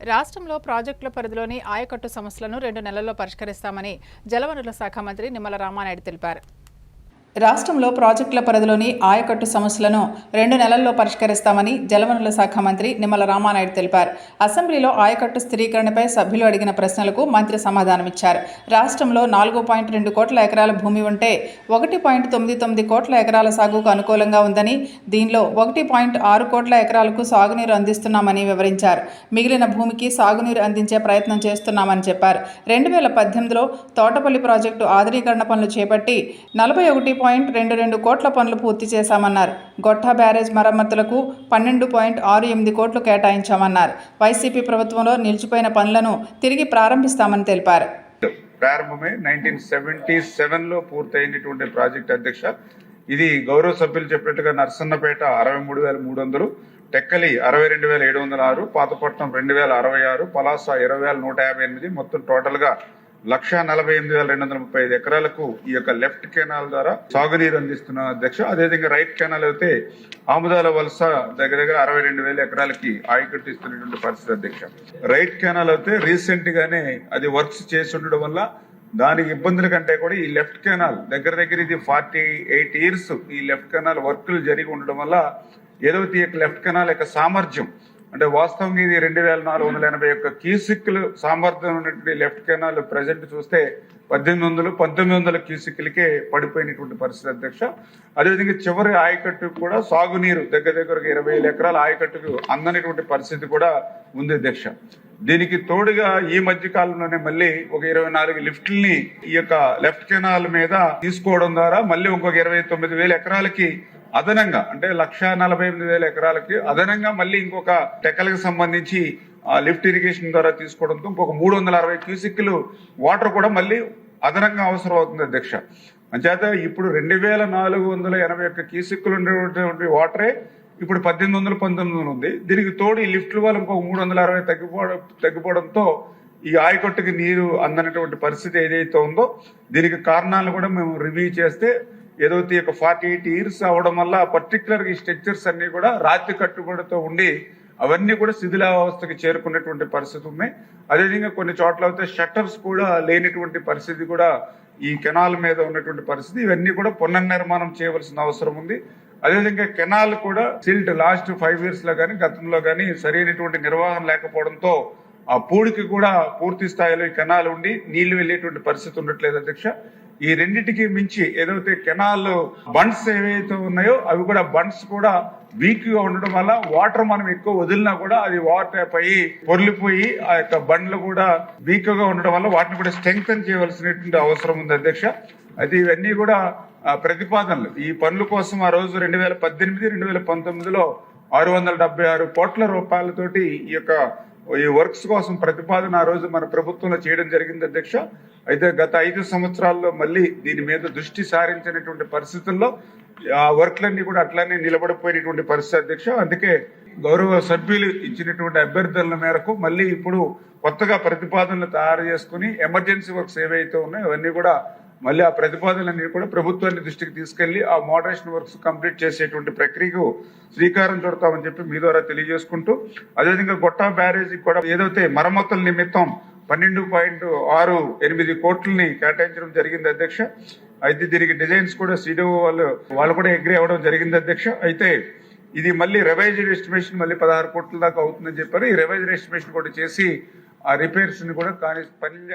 రాష్ట్రంలో ప్రాజెక్టుల పరిధిలోని ఆయకట్టు సమస్యలను రెండు నెలల్లో పరిష్కరిస్తామని జలవనరుల శాఖ మంత్రి నిమ్మల రామానాయుడు తెలిపారు. రాష్ట్రంలో ప్రాజెక్టుల పరిధిలోని ఆయకట్టు సమస్యలను రెండు నెలల్లో పరిష్కరిస్తామని జలవనరుల శాఖ మంత్రి నిమ్మల రామానాయుడు తెలిపారు. అసెంబ్లీలో ఆయకట్టు స్థిరీకరణపై సభ్యులు అడిగిన ప్రశ్నలకు మంత్రి సమాధానమిచ్చారు. రాష్ట్రంలో నాలుగు పాయింట్ రెండు కోట్ల ఎకరాల భూమి ఉంటే ఒకటి పాయింట్ తొమ్మిది తొమ్మిది కోట్ల ఎకరాల సాగుకు అనుకూలంగా ఉందని దీనిలో ఒకటి పాయింట్ ఆరు కోట్ల ఎకరాలకు సాగునీరు అందిస్తున్నామని వివరించారు. మిగిలిన భూమికి సాగునీరు అందించే ప్రయత్నం చేస్తున్నామని చెప్పారు. రెండు వేల పద్దెనిమిదిలో తోటపల్లి ప్రాజెక్టు ఆధునీకరణ పనులు చేపట్టి నలభై ఒకటి పాయింట్ రెండు రెండు కోట్ల పనులు పూర్తి చేశామన్నారు. గొట్టా బ్యారేజ్ మరమ్మతులకు పన్నెండు పాయింట్ ఆరు ఎనిమిది కోట్లు కేటాయించామన్నారు. వైసీపీ ప్రభుత్వంలో నిలిచిపోయిన పనులను తిరిగి ప్రారంభిస్తామని తెలిపారు. ప్రారంభమై నైన్టీన్ సెవెంటీ సెవెన్లో పూర్తయినటువంటి ప్రాజెక్ట్ అధ్యక్ష. ఇది గౌరవ సభ్యులు చెప్పినట్టుగా నర్సన్నపేట అరవై మూడు వేల మూడు వందలు టెక్కలి అరవై రెండు వేల ఏడు వందల ఆరు పాతపట్నం రెండు వేల అరవై ఆరు పలాస ఇరవై వేల నూట యాభై ఎనిమిది మొత్తం టోటల్గా లక్ష నలభై ఎనిమిది వేల రెండు వందల ముప్పై ఐదు ఎకరాలకు ఈ యొక్క లెఫ్ట్ కెనాల్ ద్వారా సాగునీరు అందిస్తున్న అధ్యక్ష. అదేవిధంగా రైట్ కెనాల్ అయితే ఆముదాల వలస దగ్గర దగ్గర అరవై రెండు వేల ఎకరాలకి ఆయకట్టు ఇస్తున్నటువంటి పరిస్థితి అధ్యక్ష. రైట్ కెనాల్ అయితే రీసెంట్ గానే అది వర్క్స్ చేసి ఉండడం వల్ల దానికి ఇబ్బందుల కంటే కూడా ఈ లెఫ్ట్ కెనాల్ దగ్గర దగ్గర ఇది ఫార్టీ ఎయిట్ ఇయర్స్ ఈ లెఫ్ట్ కెనాల్ వర్క్లు జరిగి ఉండడం వల్ల ఏదైతే లెఫ్ట్ కెనాల్ యొక్క సామర్థ్యం అంటే వాస్తవంగా ఇది రెండు వేల నాలుగు వందల ఎనభై ఒక్క క్యూసిక్లు సామర్థ్యం ఉన్నటువంటి లెఫ్ట్ కెనాల్ ప్రజెంట్ చూస్తే పద్దెనిమిది వందలు పంతొమ్మిది వందల క్యూసిక్లకే పడిపోయినటువంటి పరిస్థితి అధ్యక్ష. అదేవిధంగా చివరి ఆయకట్టు కూడా సాగునీరు దగ్గర దగ్గరకు ఇరవై వేల ఎకరాల ఆయకట్టుకు అందనటువంటి పరిస్థితి కూడా ఉంది అధ్యక్ష. దీనికి తోడుగా ఈ మధ్య కాలంలోనే మళ్ళీ ఒక ఇరవై నాలుగు లిఫ్ట్లని ఈ యొక్క లెఫ్ట్ కెనాల్ మీద తీసుకోవడం ద్వారా మళ్ళీ ఇంకొక ఇరవై తొమ్మిది వేల ఎకరాలకి అదనంగా అంటే లక్ష నలభై ఎనిమిది వేల ఎకరాలకి అదనంగా మళ్ళీ ఇంకొక టెక్కలకు సంబంధించి లిఫ్ట్ ఇరిగేషన్ ద్వారా తీసుకోవడంతో ఇంకొక మూడు వందల అరవై క్యూసిక్లు వాటర్ కూడా మళ్ళీ అదనంగా అవసరం అవుతుంది అధ్యక్ష. అంచేత ఇప్పుడు రెండు వేల నాలుగు వందల ఎనభై ఒక్క క్యూసిక్లు ఉండేటువంటి వాటరే ఇప్పుడు పద్దెనిమిది వందలు పంతొమ్మిది వందలు ఉంది. దీనికి తోడు ఈ లిఫ్ట్ల వల్ల ఇంకొక మూడు వందల అరవై తగ్గిపోవడం తగ్గిపోవడంతో ఈ ఆయకట్టుకి నీరు అందనటువంటి పరిస్థితి ఏదైతే ఉందో దీనికి కారణాలు కూడా మేము రివ్యూ చేస్తే ఏదైతే ఒక ఫార్టీ ఎయిట్ ఇయర్స్ అవడం వల్ల పర్టికులర్ ఈ స్ట్రక్చర్స్ అన్ని కూడా రాతి కట్టుబడితో ఉండి అవన్నీ కూడా శిథిలావస్థకి చేరుకున్నటువంటి పరిస్థితి ఉంది. అదేవిధంగా కొన్ని చోట్ల అయితే షట్టర్స్ కూడా లేనిటువంటి పరిస్థితి కూడా ఈ కెనాల్ మీద ఉన్నటువంటి పరిస్థితి ఇవన్నీ కూడా పునర్నిర్మాణం చేయవలసిన అవసరం ఉంది. అదేవిధంగా కెనాల్ కూడా సిల్ట్ లాస్ట్ ఫైవ్ ఇయర్స్లో కానీ గతంలో కానీ సరైనటువంటి నిర్వహణ లేకపోవడంతో ఆ పూడికి కూడా పూర్తి స్థాయిలో ఈ కెనాల్ ఉండి నీళ్ళు వెళ్ళేటువంటి పరిస్థితి ఉండట్లేదు అధ్యక్ష. ఈ రెండింటికి మించి ఏదైతే కెనాల్ బండ్స్ ఏవైతే ఉన్నాయో అవి కూడా బండ్స్ కూడా వీక్గా ఉండడం వల్ల వాటర్ మనం ఎక్కువ వదిలినా కూడా అది వాటర్ అయ్యి పొర్లిపోయి ఆ యొక్క బండ్లు కూడా వీక్గా ఉండడం వల్ల వాటిని కూడా స్ట్రెంగ్తన్ చేయవలసినటువంటి అవసరం ఉంది అధ్యక్ష. అయితే ఇవన్నీ కూడా ప్రతిపాదనలు. ఈ పనుల కోసం ఆ రోజు రెండు వేల పద్దెనిమిది రెండు వేల పంతొమ్మిదిలో ఆరు వందల డెబ్బై ఆరు కోట్ల రూపాయలతోటి ఈ యొక్క ఈ వర్క్స్ కోసం ప్రతిపాదన ఆ రోజు మన ప్రభుత్వంలో చేయడం జరిగింది అధ్యక్ష. అయితే గత ఐదు సంవత్సరాల్లో మళ్ళీ దీని మీద దృష్టి సారించినటువంటి పరిస్థితుల్లో ఆ వర్క్లన్నీ కూడా అట్లానే నిలబడిపోయినటువంటి పరిస్థితి అధ్యక్ష. అందుకే గౌరవ సభ్యులు ఇచ్చినటువంటి అభ్యర్థుల మేరకు మళ్ళీ ఇప్పుడు కొత్తగా ప్రతిపాదనలు తయారు చేసుకుని ఎమర్జెన్సీ వర్క్స్ ఏవైతే ఉన్నాయో అవన్నీ కూడా మళ్ళీ ఆ ప్రతిపాదనలన్నీ కూడా ప్రభుత్వాన్ని దృష్టికి తీసుకెళ్ళి ఆ మోడరేషన్ వర్క్స్ కంప్లీట్ చేసేటువంటి ప్రక్రియకు శ్రీకారం చుడతామని చెప్పి మీ ద్వారా తెలియజేసుకుంటూ అదేవిధంగా గొట్టా బ్యారేజీ కూడా ఏదైతే మరమ్మతుల నిమిత్తం పన్నెండు పాయింట్ ఆరు ఎనిమిది కోట్లని కేటాయించడం జరిగింది అధ్యక్ష అయితే దీనికి డిజైన్స్ కూడా సిడిఓ వాళ్ళు వాళ్ళు కూడా అగ్రి అవ్వడం జరిగింది అధ్యక్ష. అయితే ఇది మళ్ళీ రెవైజ్డ్ ఎస్టిమేషన్ మళ్ళీ పదహారు కోట్ల దాకా అవుతుందని చెప్పారు. ఈ రెవైజ్డ్ ఎస్టిమేషన్ కూడా చేసి ఆ రిపేర్స్ని కూడా కానీ పని